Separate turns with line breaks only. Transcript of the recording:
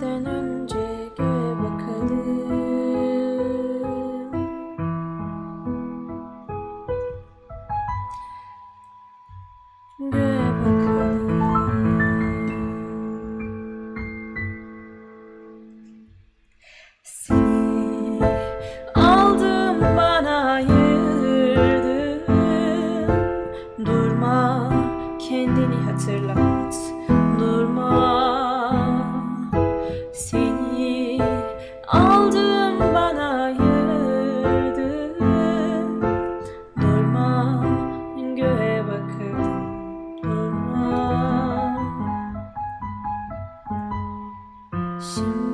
Den önce göğe bakalım. Göğe bakalım. Seni aldım bana ayırdın Durma kendini hatırlat Seni aldım bana ayırdın Durma göğe bakalım Durma. Şimdi